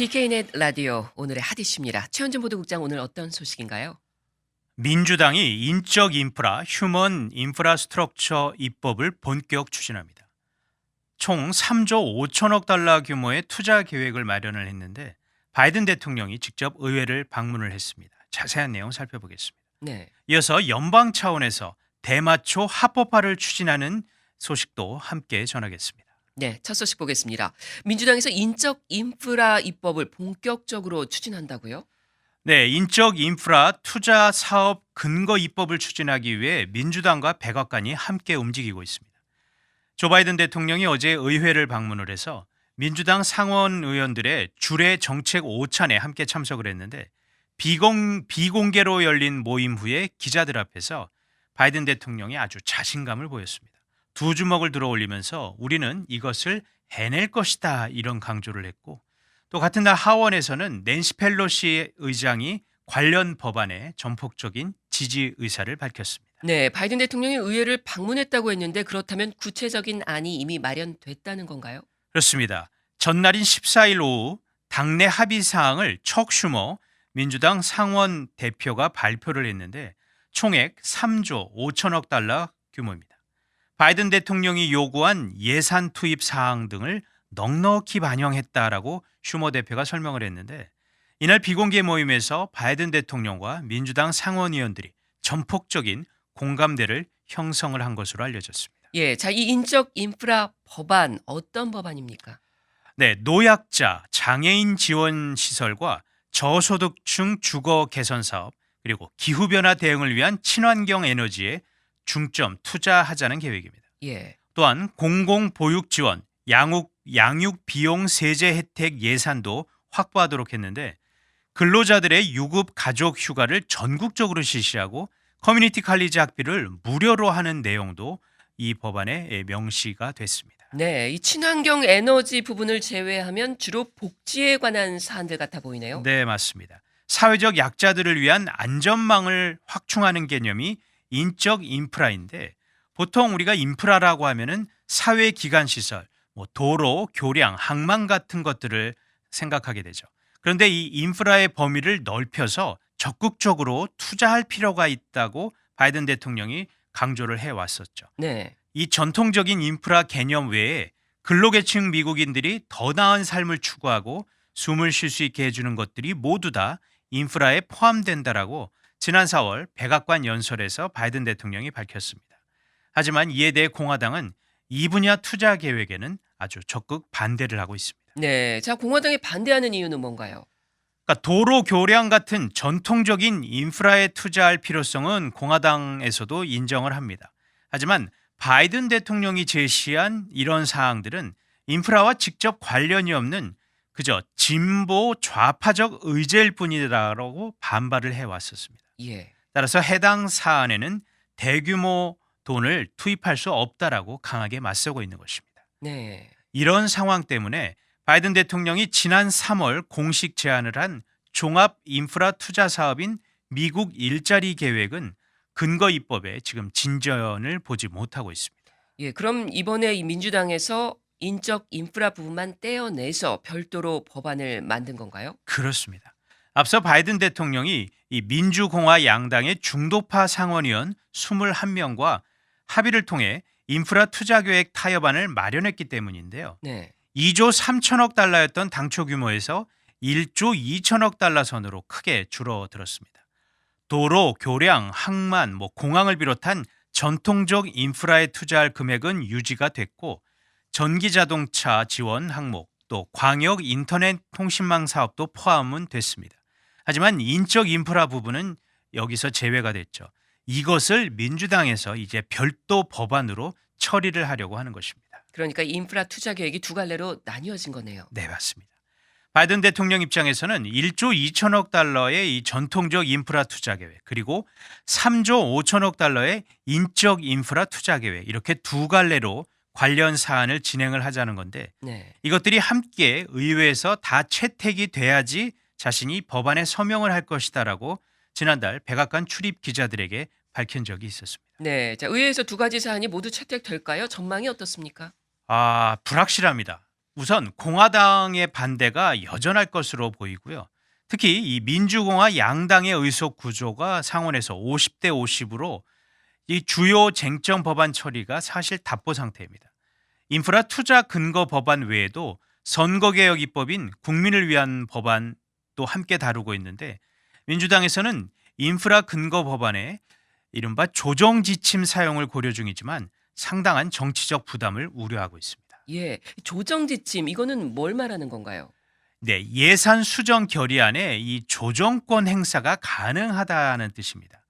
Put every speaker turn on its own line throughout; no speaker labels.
DK넷 라디오 오늘의 핫이슈입니다. 최현준 보도국장 오늘 어떤 소식인가요?
민주당이 인적 인프라, 휴먼 인프라스트럭처 입법을 본격 추진합니다. 총 3조 5천억 달러 규모의 투자 계획을 마련을 했는데 바이든 대통령이 직접 의회를 방문을 했습니다. 자세한 내용 살펴보겠습니다.
네.
이어서 연방 차원에서 대마초 합법화를 추진하는 소식도 함께 전하겠습니다.
네, 첫 소식 보겠습니다. 민주당에서 인적 인프라 입법을 본격적으로 추진한다고요?
네, 인적 인프라 투자 사업 근거 입법을 추진하기 위해 민주당과 백악관이 함께 움직이고 있습니다. 조 바이든 대통령이 어제 의회를 방문을 해서 민주당 상원 의원들의 주례 정책 오찬에 함께 참석을 했는데 비공, 비공개로 열린 모임 후에 기자들 앞에서 바이든 대통령이 아주 자신감을 보였습니다. 두 주먹을 들어 올리면서 우리는 이것을 해낼 것이다 이런 강조를 했고 또 같은 날 하원에서는 낸시 펠로시 의장이 관련 법안에 전폭적인 지지 의사를 밝혔습니다.
네, 바이든 대통령이 의회를 방문했다고 했는데 그렇다면 구체적인 안이 이미 마련됐다는 건가요?
그렇습니다. 전날인 14일 오후 당내 합의 사항을 척 슈머 민주당 상원 대표가 발표를 했는데 총액 3조 5천억 달러 규모입니다. 바이든 대통령이 요구한 예산 투입 사항 등을 넉넉히 반영했다라고 슈머 대표가 설명을 했는데 이날 비공개 모임에서 바이든 대통령과 민주당 상원의원들이 전폭적인 공감대를 형성을 한 것으로 알려졌습니다.
예, 자, 이 인적 인프라 법안 어떤 법안입니까?
네, 노약자, 장애인 지원 시설과 저소득층 주거 개선 사업 그리고 기후 변화 대응을 위한 친환경 에너지에 중점 투자하자는 계획입니다.
예.
또한 공공 보육 지원, 양육 양육 비용 세제 혜택 예산도 확보하도록 했는데 근로자들의 유급 가족 휴가를 전국적으로 실시하고 커뮤니티 칼리지 학비를 무료로 하는 내용도 이 법안에 명시가 됐습니다.
네, 이 친환경 에너지 부분을 제외하면 주로 복지에 관한 사안들 같아 보이네요.
네, 맞습니다. 사회적 약자들을 위한 안전망을 확충하는 개념이 인적 인프라인데 보통 우리가 인프라라고 하면은 사회 기관 시설, 뭐 도로, 교량, 항만 같은 것들을 생각하게 되죠. 그런데 이 인프라의 범위를 넓혀서 적극적으로 투자할 필요가 있다고 바이든 대통령이 강조를 해 왔었죠.
네.
이 전통적인 인프라 개념 외에 근로계층 미국인들이 더 나은 삶을 추구하고 숨을 쉴 수 있게 해주는 것들이 모두 다 인프라에 포함된다라고 지난 4월 백악관 연설에서 바이든 대통령이 밝혔습니다. 하지만 이에 대해 공화당은 이 분야 투자 계획에는 아주 적극 반대를 하고 있습니다.
네. 자, 공화당이 반대하는 이유는 뭔가요?
그러니까 도로 교량 같은 전통적인 인프라에 투자할 필요성은 공화당에서도 인정을 합니다. 하지만 바이든 대통령이 제시한 이런 사항들은 인프라와 직접 관련이 없는 그저 진보 좌파적 의제일 뿐이라고 반발을 해왔었습니다.
예.
따라서 해당 사안에는 대규모 돈을 투입할 수 없다라고 강하게 맞서고 있는 것입니다.
네.
이런 상황 때문에 바이든 대통령이 지난 3월 공식 제안을 한 종합 인프라 투자 사업인 미국 일자리 계획은 근거 입법에 지금 진전을 보지 못하고 있습니다.
예, 그럼 이번에 이 민주당에서 인적 인프라 부분만 떼어내서 별도로 법안을 만든 건가요?
그렇습니다. 앞서 바이든 대통령이 이 민주공화 양당의 중도파 상원의원 21명과 합의를 통해 인프라 투자 계획 타협안을 마련했기 때문인데요.
네.
2조 3천억 달러였던 당초 규모에서 1조 2천억 달러 선으로 크게 줄어들었습니다. 도로, 교량, 항만, 뭐 공항을 비롯한 전통적 인프라에 투자할 금액은 유지가 됐고 전기 자동차 지원 항목 또 광역 인터넷 통신망 사업도 포함은 됐습니다. 하지만 인적 인프라 부분은 여기서 제외가 됐죠. 이것을 민주당에서 이제 별도 법안으로 처리를 하려고 하는 것입니다.
그러니까 인프라 투자 계획이 두 갈래로 나뉘어진 거네요.
네, 맞습니다. 바이든 대통령 입장에서는 1조 2천억 달러의 이 전통적 인프라 투자 계획 그리고 3조 5천억 달러의 인적 인프라 투자 계획 이렇게 두 갈래로 관련 사안을 진행을 하자는 건데
네.
이것들이 함께 의회에서 다 채택이 돼야지 자신이 법안에 서명을 할 것이다라고 지난달 백악관 출입 기자들에게 밝힌 적이 있었습니다.
네. 자, 의회에서 두 가지 사안이 모두 채택될까요? 전망이 어떻습니까?
아, 불확실합니다. 우선 공화당의 반대가 여전할 것으로 보이고요. 특히 이 민주공화 양당의 의석 구조가 상원에서 50대 50으로 이 주요 쟁점 법안 처리가 사실 답보 상태입니다. 인프라 투자 근거 법안 외에도 선거개혁 입법인 국민을 위한 법안 도 함께 다루고 있는데 민주당에서는 인프라 근거 법안에 이른바 조정 지침 사용을 고려 중이지만 상당한 정치적 부담을 우려하고 있습니다.
예, 조정 지침 이거는 뭘 말하는 건가요?
네, 예산 수정 결의안에 이 조정권 행사가 가능하다는 뜻입니다.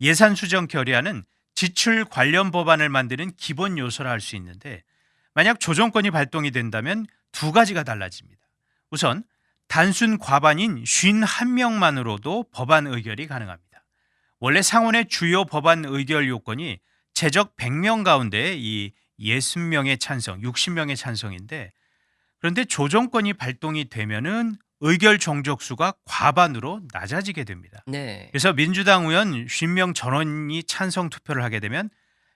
예산 수정 결의안은 지출 관련 법안을 만드는 기본 요소라 할 수 있는데 만약 조정권이 발동이 된다면 두 가지가 달라집니다. 우선 단순 과반인 51명만으로도 법안 의결이 가능합니다. 원래 상원의 주요 법안 의결 요건이 최적 100명 가운데 이 60명의 찬성, 60명의 찬성인데 그런데 조정권이 발동이 되면은 의결 정족수가 과반으로 낮아지게 됩니다.
네.
그래서 민주당 의원 50명 전원이 찬성 투표를 하게 되면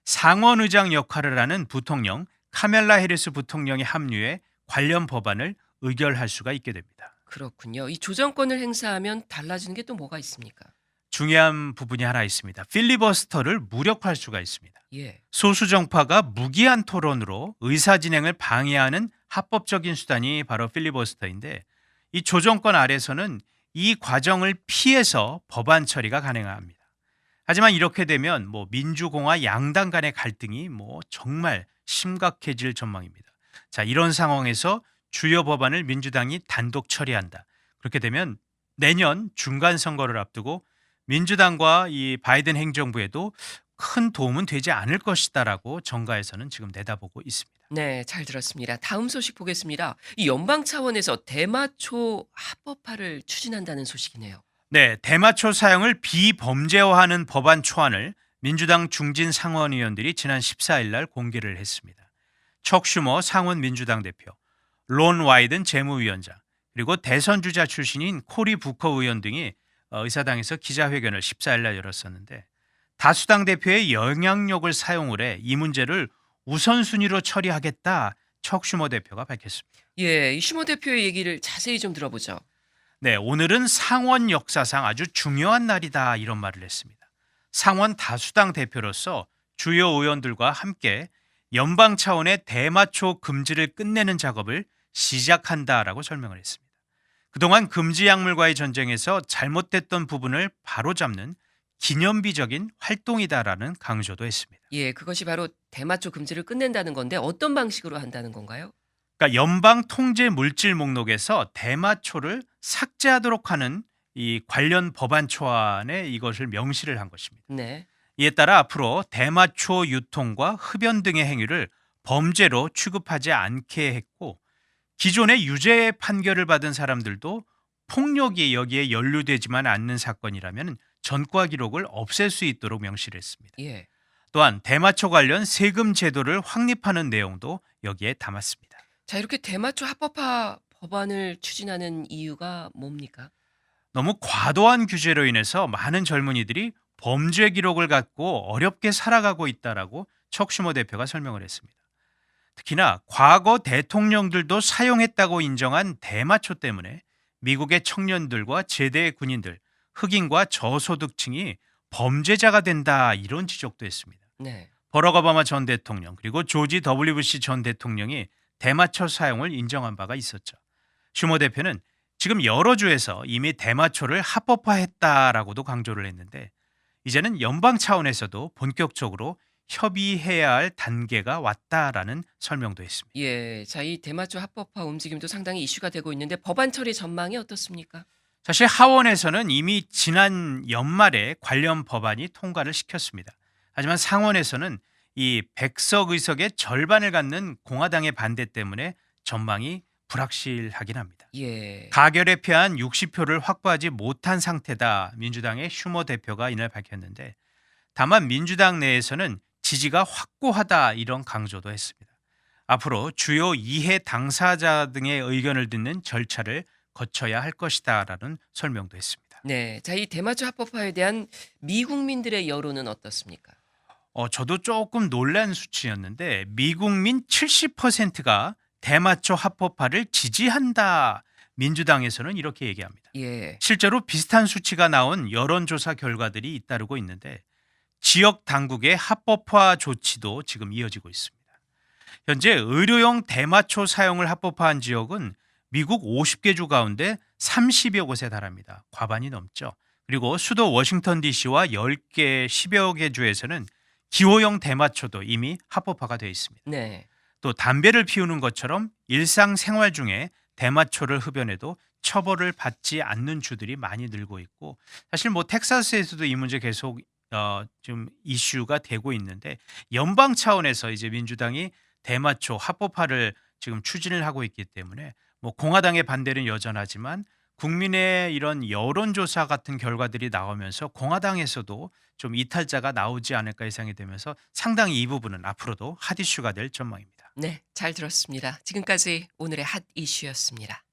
상원 의장 역할을 하는 부통령 카멜라 해리스 부통령이 합류해 관련 법안을 의결할 수가 있게 됩니다.
그렇군요. 이 조정권을 행사하면 달라지는 게 또 뭐가 있습니까?
중요한 부분이 하나 있습니다. 필리버스터를 무력화할 수가 있습니다.
예.
소수 정파가 무기한 토론으로 의사 진행을 방해하는 합법적인 수단이 바로 필리버스터인데 이 조정권 아래서는 이 과정을 피해서 법안 처리가 가능합니다. 하지만 이렇게 되면 뭐 민주공화 양당 간의 갈등이 뭐 정말 심각해질 전망입니다. 자, 이런 상황에서 주요 법안을 민주당이 단독 처리한다. 그렇게 되면 내년 중간 선거를 앞두고 민주당과 이 바이든 행정부에도 큰 도움은 되지 않을 것이다라고 정가에서는 지금 내다보고 있습니다.
네, 잘 들었습니다. 다음 소식 보겠습니다. 이 연방 차원에서 대마초 합법화를 추진한다는 소식이네요.
네, 대마초 사용을 비범죄화하는 법안 초안을 민주당 중진 상원의원들이 지난 14일 날 공개를 했습니다. 척 슈머 상원 민주당 대표, 론 와이든 재무위원장, 그리고 대선 주자 출신인 코리 부커 의원 등이 어, 의사당에서 기자회견을 14일 날 열었었는데 다수당 대표의 영향력을 사용을 해 이 문제를 우선순위로 처리하겠다 척 슈머 대표가 밝혔습니다.
예, 이 슈머 대표의 얘기를 자세히 좀 들어보죠.
네, 오늘은 상원 역사상 아주 중요한 날이다 이런 말을 했습니다. 상원 다수당 대표로서 주요 의원들과 함께 연방 차원의 대마초 금지를 끝내는 작업을 시작한다라고 설명을 했습니다. 그동안 금지 약물과의 전쟁에서 잘못됐던 부분을 바로잡는 기념비적인 활동이다라는 강조도 했습니다.
예, 그것이 바로 대마초 금지를 끝낸다는 건데 어떤 방식으로 한다는 건가요?
그러니까 연방 통제 물질 목록에서 대마초를 삭제하도록 하는 이 관련 법안 초안에 이것을 명시를 한 것입니다.
네.
이에 따라 앞으로 대마초 유통과 흡연 등의 행위를 범죄로 취급하지 않게 했고 기존의 유죄 판결을 받은 사람들도 폭력이 여기에 연루되지만 않는 사건이라면 전과 기록을 없앨 수 있도록 명시를 했습니다.
예.
또한 대마초 관련 세금 제도를 확립하는 내용도 여기에 담았습니다.
자, 이렇게 대마초 합법화 법안을 추진하는 이유가 뭡니까?
너무 과도한 규제로 인해서 많은 젊은이들이 범죄 기록을 갖고 어렵게 살아가고 있다라고 척슈머 대표가 설명을 했습니다. 특히나 과거 대통령들도 사용했다고 인정한 대마초 때문에 미국의 청년들과 제대 군인들, 흑인과 저소득층이 범죄자가 된다 이런 지적도 했습니다.
네.
버럭 오바마 전 대통령 그리고 조지 W 부시 전 대통령이 대마초 사용을 인정한 바가 있었죠. 슈머 대표는 지금 여러 주에서 이미 대마초를 합법화했다라고도 강조를 했는데 이제는 연방 차원에서도 본격적으로 협의해야 할 단계가 왔다라는 설명도 했습니다.
예. 자, 이 대마초 합법화 움직임도 상당히 이슈가 되고 있는데 법안 처리 전망이 어떻습니까?
사실 하원에서는 이미 지난 연말에 관련 법안이 통과를 시켰습니다. 하지만 상원에서는 이 백석 의석의 절반을 갖는 공화당의 반대 때문에 전망이 불확실하긴 합니다.
예.
가결에 패한 60표를 확보하지 못한 상태다. 민주당의 슈머 대표가 이날 밝혔는데 다만 민주당 내에서는 지지가 확고하다 이런 강조도 했습니다. 앞으로 주요 이해 당사자 등의 의견을 듣는 절차를 거쳐야 할 것이다라는 설명도 했습니다.
네. 자, 이 대마초 합법화에 대한 미국민들의 여론은 어떻습니까?
어, 저도 조금 놀란 수치였는데 미국민 70%가 대마초 합법화를 지지한다. 민주당에서는 이렇게 얘기합니다.
예.
실제로 비슷한 수치가 나온 여론조사 결과들이 잇따르고 있는데 지역 당국의 합법화 조치도 지금 이어지고 있습니다. 현재 의료용 대마초 사용을 합법화한 지역은 미국 50개 주 가운데 30여 곳에 달합니다. 과반이 넘죠. 그리고 수도 워싱턴 DC와 10개, 10여 개 주에서는 기호용 대마초도 이미 합법화가 되어 있습니다.
네.
또 담배를 피우는 것처럼 일상생활 중에 대마초를 흡연해도 처벌을 받지 않는 주들이 많이 늘고 있고 사실 뭐 텍사스에서도 이 문제 계속 어, 좀 이슈가 되고 있는데 연방 차원에서 이제 민주당이 대마초 합법화를 지금 추진을 하고 있기 때문에 뭐 공화당의 반대는 여전하지만 국민의 이런 여론조사 같은 결과들이 나오면서 공화당에서도 좀 이탈자가 나오지 않을까 예상이 되면서 상당히 이 부분은 앞으로도 핫 이슈가 될 전망입니다.
네, 잘 들었습니다. 지금까지 오늘의 핫 이슈였습니다.